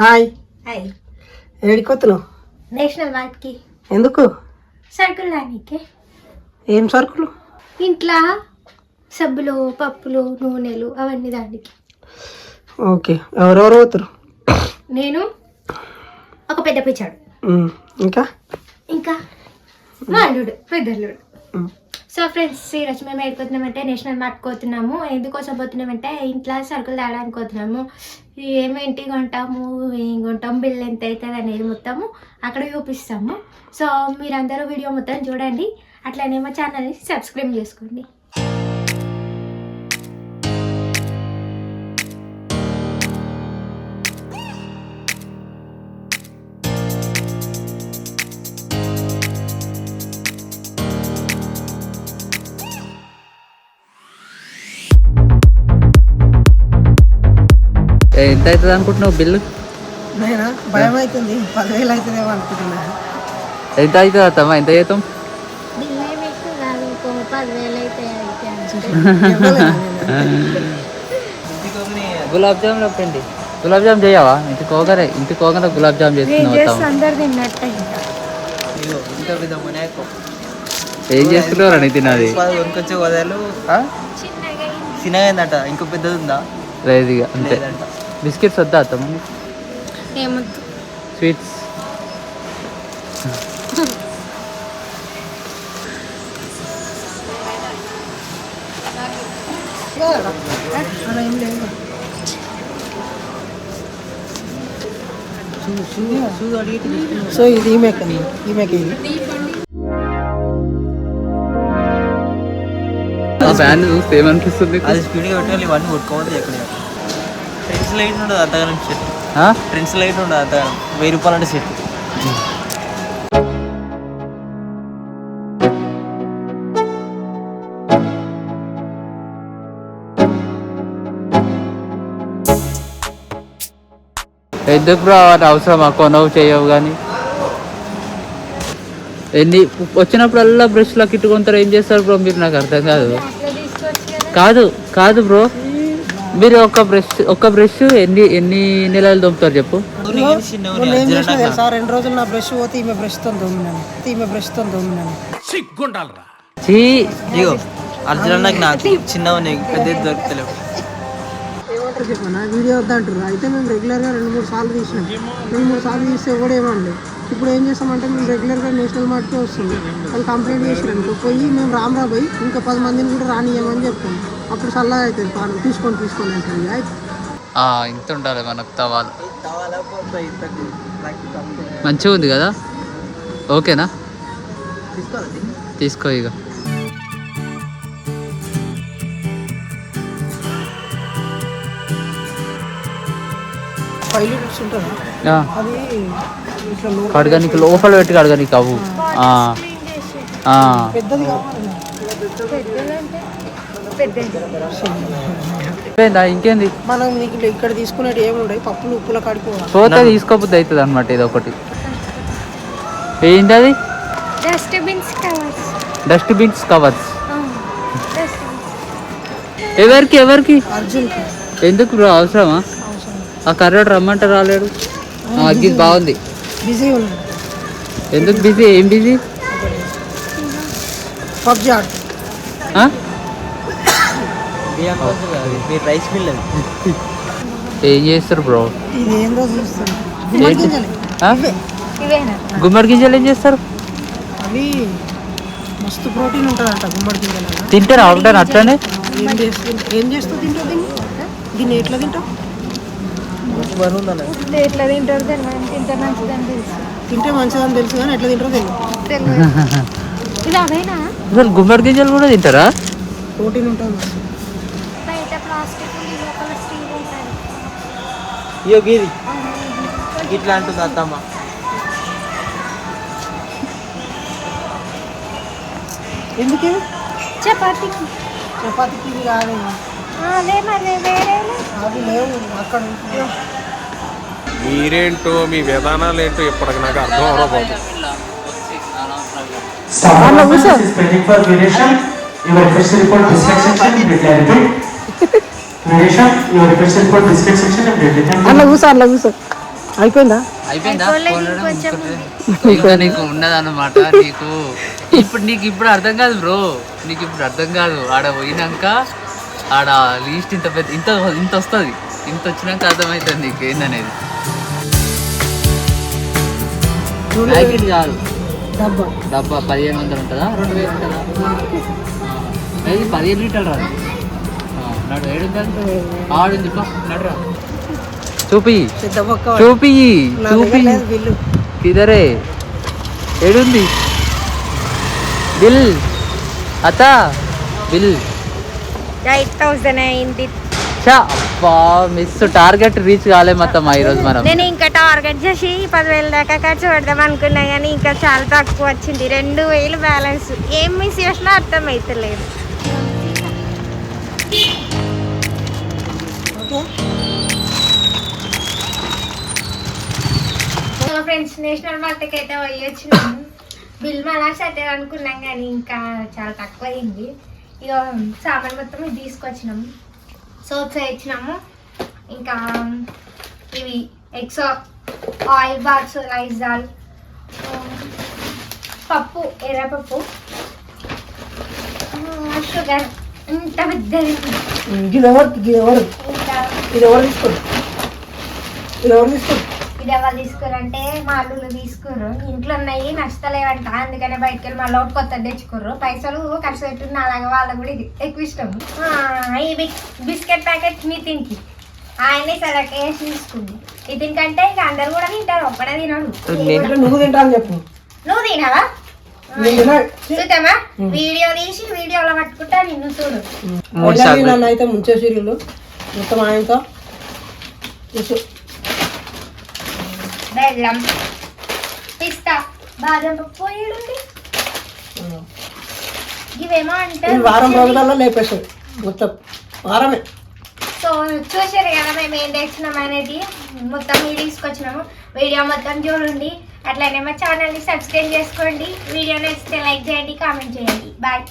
Hi. Hi. ఏడికొత్తున్నావు national మార్ట్కి ఎందుకు? సరుకులు రానికి. ఏం సరుకులు? ఇంట్లో సబ్బులు పప్పులు నూనెలు అవన్నీ దానికి. ఓకే. ఎవరెవరు పోతారు నేను ఒక పెద్ద పిచ్చాడు. ఇంకా? ఇంకా మా అల్లుడు ఉమ్, సో ఫ్రెండ్స్ ఈరోజు మేము వెళ్ళిపోతున్నామంటే నేషనల్ మార్ట్కి పోతున్నాము ఎందుకోసం పోతున్నామంటే ఇంట్లో సరుకులు తేడానికి పోతున్నాము ఏమేంటి కొంటాము? ఏం కొంటాం? బిల్ ఎంత అవుతుంది అనేది మొత్తము అక్కడ చూపిస్తాము. సో మీరందరూ వీడియో మొత్తం చూడండి. అట్లనే మా ఛానల్ని సబ్స్క్రైబ్ చేసుకోండి. ఎంత అవుతుంది అనుకుంటున్నావు బిల్లు? నేనా? భయం అవుతుంది పదివేలు అవుతుందేమో అనుకుంటున్నా. ఎంత అవుతుంది అత్తమ్మా? ఎంత నేను? గులాబ్ జామ్ చెప్పండి గులాబ్ జామ్ చేయవా? ఇంటి కోగరే ఇంటి కోగర గులాబ్ జామ్ చేస్తున్నావు ఏం చేసుకుంటావు అని తిన్నది? కొనుకొచ్చే వదలు చిన్నగా ఇంకో పెద్దది ఉందా? లేదు ఇక అంతే. బిస్కెట్స్ వద్దా అత్తమ్మ ఏమొద్దు స్వీట్స్ అలా ఏం లేదు సో ఇది ఈమెక్ అండి ఈమెక్ ఇది ఆ ఫ్యాన్ చూస్తే ఏమనిపిస్తుంది అది స్పీడ్గా పెట్టాలి ఇవన్నీ కొట్టుకోవద్దు ఎక్కడ ఫ్రెండ్స్ లైట్ ఉండదు సెట్ ఆ? ఫ్రెండ్స్ లైట్ ఉండదు అంతగానం వెయ్యి రూపాయలు అంటే సెట్ ఎందుకు బ్రో అది అవసరమా? కొనవు చేయవు కానీ ఎన్ని వచ్చినప్పుడల్లా బ్రష్లో కిట్టుకుంటారు ఏం చేస్తారు బ్రో? మీరు నాకు అర్థం కదా. కాదు కాదు బ్రో. మీరు ఒక బ్రష్ ఒక బ్రష్ ఎన్ని ఎన్ని నెలలు దొంపుతారు చెప్పు? రెండు రోజులు నా బ్రష్ పోతే ఈమె బ్రష్తో దొమ్మినాను ఈమె బ్రష్తో దొమ్మినాను చీ. ఇగో అర్జున్ నాకు పెద్ద దొరుకుతలేవు. ఏమంటారు చెప్పనా వీడియో వద్దంటారు అయితే మేము రెగ్యులర్గా రెండు మూడు సార్లు తీసినాం. రెండు మూడు సార్లు తీస్తే కూడా ఏమండి ఇప్పుడు ఏం చేస్తామంటే మేము రెగ్యులర్గా నేషనల్ మార్ట్కే వస్తుంది వాళ్ళు కంప్లైంట్ చేసినారు పోయి మేము రామ్ రా పోయి ఇంకా పది మందిని కూడా రానియమని చెప్తాం. అప్పుడు చల్లగా అవుతుంది పాలు తీసుకొని తీసుకొని ఇంత ఉండాలి మనకు తవాలు. మంచిగా ఉంది కదా? ఓకేనా? తీసుకో ఇక. ఫైవ్ లీటర్స్ ఉంటుందా అది కడగనీకి లోపల పెట్టి కడగనీకి అవు ఆ, ఆ. పెద్దది కావాలి అయిపోయిందా ఇంకేంది? మనం ఇక్కడ తీసుకునేవి ఏముండవు పప్పులు ఉప్పుల కాడిపోవాలి. తీసుకోబుద్ది అవుతుంది అనమాట ఇది ఒకటి. ఏంటి అది డస్ట్బిన్స్ కవర్స్ డస్ట్బిన్స్ కవర్స్ ఎవరికి ఎవరికి? ఎందుకు బ్రో అవసరమా? ఆ కర్రోడు రమ్మంటే రాలేడు? అది బాగుంది. బిజీ ఉన్నాడు ఎందుకు బిజీ? ఏం బిజీ? పబ్జి ఆడు మీరు రైస్ మిల్ అది ఏం చేస్తారు బ్రో? ఇది ఏందో చూస్తాను గుమ్మడి గింజలు. ఆ? ఇవేనా? గుమ్మడి గింజలు ఏం చేస్తారు? అవి మస్తు ప్రోటీన్ ఉంటుందంట గుమ్మడి గింజలు తింటారా? ఉంటాను అట్లనే? ఏం చేస్తు ఏం చేస్తూ తింటావు దీన్ని? దీన్ని ఎట్లా తింటావు? ఎట్లా తింటారు తింటే మంచిదని తెలుసు. తింటే మంచిదని తెలుసు కానీ ఎట్లా తింటారో తెలియదు. ఇది అసలు గుమ్మడి గింజలు కూడా తింటారా? ప్రోటీన్ ఉంటుంది. మస్తు. బయట ప్లాస్టిక్ లోపల స్టీల్ ఉంటుంది. ఇయో గీది. ఇట్లా అంటుంది అత్తమ్మ. ఎందుకు? చపాతీకి. చపాతీకి ఇవి మీరేంటో మీ విధానాలు ఏంటో ఇప్పటికి నాకు అర్థం అవ్వబోదు ఉండదన్నమాట నీకు. ఇప్పుడు నీకు ఇప్పుడు అర్థం కాదు బ్రో. నీకు ఇప్పుడు అర్థం కాదు. ఆడ పోయినాక ఆడ లీస్ట్ ఇంత పెద్ద ఇంత ఇంత వస్తుంది. ఇంత వచ్చినాక అర్థమవుతుంది నీకు ఏందనేది. ప్యాకెట్ డబ్బా. డబ్బా పదిహేను వందలు ఉంటుందా? రెండు వేలు ఉంటుందా? ఇది పదిహేను లీటర్లు రాదు నడు ఏడు ఉందంటే ఆడుంది నడురా చూపి. చూపి. చూపి. కిదరే. ఏడుంది. బిల్. అత్త. బిల్. ఎయిట్ థౌసండ్ అయింది అబ్బా మిస్ టార్గెట్ రీచ్ కాలే మొత్తం ఈరోజు మనం. నేను ఇంకా టార్గెట్ చేసి పదివేల దాకా ఖర్చు పెడదాం అనుకున్నా కానీ ఇంకా చాలా తక్కువ వచ్చింది. రెండు వేలు బ్యాలెన్స్ ఏం మిస్ చేసినా అర్థం అవుతలేదు ఫ్రెండ్స్ నేషనల్ మార్కెట్ అయితే పోయి వచ్చినాము. బిల్ మళ్ళా సటే అనుకున్నాం కానీ ఇంకా చాలా తక్కువ అయింది. ఇక సామాన్ మొత్తం ఇది తీసుకొచ్చినాము. సోప్స్ ఇచ్చినాము ఇంకా ఇవి ఎక్సో ఆయిల్ బాక్స్ రైస్ దాల్ పప్పు ఎర్రపప్పు. షుగర్ ఇంత పెద్దది. ఇది ఎవరు ఇది ఎవరు? ఇది ఎవరు తీసుకోరు? ఇది ఎవరు తీసుకోరు? ఇది ఎవరు తీసుకురంటే మా అల్లుళ్ళు తీసుకుర్రు. ఇంట్లో ఉన్నాయి నష్టలేవంట. అందుకనే బయటకు వెళ్ళి మళ్ళీ ఒకటి కొత్తది తెచ్చుకుర్రు. పైసలు ఖర్చు పెట్టున్న అలాగే వాళ్ళకి కూడా ఇది. ఎక్కువ ఇష్టం. ఆ, ఈ బిస్- బిస్కెట్ ప్యాకెట్ నితిన్కి. ఆయనే సెలెక్ట్ చేసి తీసుకుంది. నితిన్ కంటే ఇక అందరు కూడా తింటారు. ఒక్కడే తినడు. నువ్వు తింటా అని చెప్పు. నువ్వు తినవా? చూద్దామా? వీడియో తీసి వీడియోలో పట్టుకుంటా నిన్ను చూడు. అయితే ముంచే సీరియల్. మొత్తం ఆయనతో. చూసు. బెల్లం పిస్తా బాదం పప్పు ఏడుంది ఇవేమో అంటే వారం రోజులలో లేపేస్తుంది మొత్తం వారమే సో చూసారు కదా మేము ఏం తెచ్చినాం అనేది మొత్తం మీరు తీసుకొచ్చినాము వీడియో మొత్తం చూడండి అట్లనే మా ఛానల్ని సబ్స్క్రైబ్ చేసుకోండి వీడియో నచ్చితే లైక్ చేయండి కామెంట్ చేయండి బాయ్